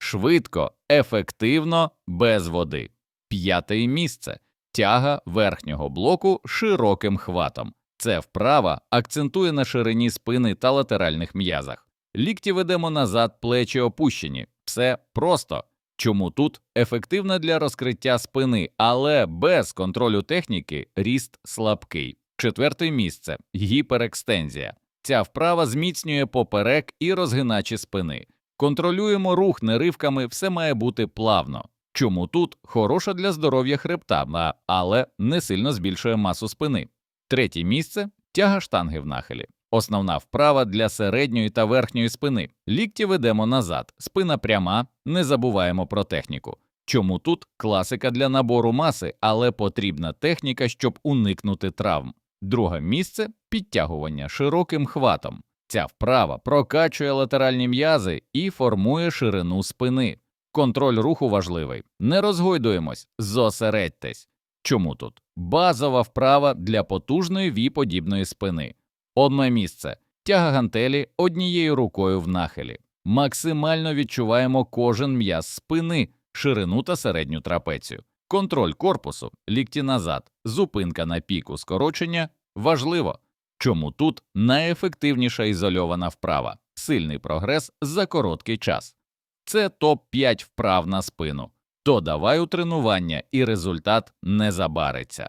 швидко, ефективно, без води. П'яте місце тяга верхнього блоку широким хватом. Це вправа акцентує на ширині спини та латеральних м'язах. Лікті ведемо назад, плечі опущені. Все просто. Чому тут ефективна для розкриття спини, але без контролю техніки ріст слабкий. Четверте місце гіперекстензія. Ця вправа зміцнює поперек і розгиначі спини. Контролюємо рух не ривками, все має бути плавно. Чому тут хороша для здоров'я хребта, але не сильно збільшує масу спини. Третє місце тяга штанги в нахилі. Основна вправа для середньої та верхньої спини. Лікті ведемо назад, спина пряма, не забуваємо про техніку. Чому тут класика для набору маси, але потрібна техніка, щоб уникнути травм. Друге місце підтягування широким хватом. Ця вправа прокачує латеральні м'язи і формує ширину спини. Контроль руху важливий. Не розгойдуємось, зосередьтесь. Чому тут? Базова вправа для потужної ві-подібної спини. Одне місце тяга гантелі однією рукою в нахилі. Максимально відчуваємо кожен м'яз спини, ширину та середню трапецію. Контроль корпусу, лікті назад, зупинка на піку скорочення важливо. Чому тут найефективніша ізольована вправа, сильний прогрес за короткий час. Це топ-5 вправ на спину. Додавай у тренування, і результат не забариться.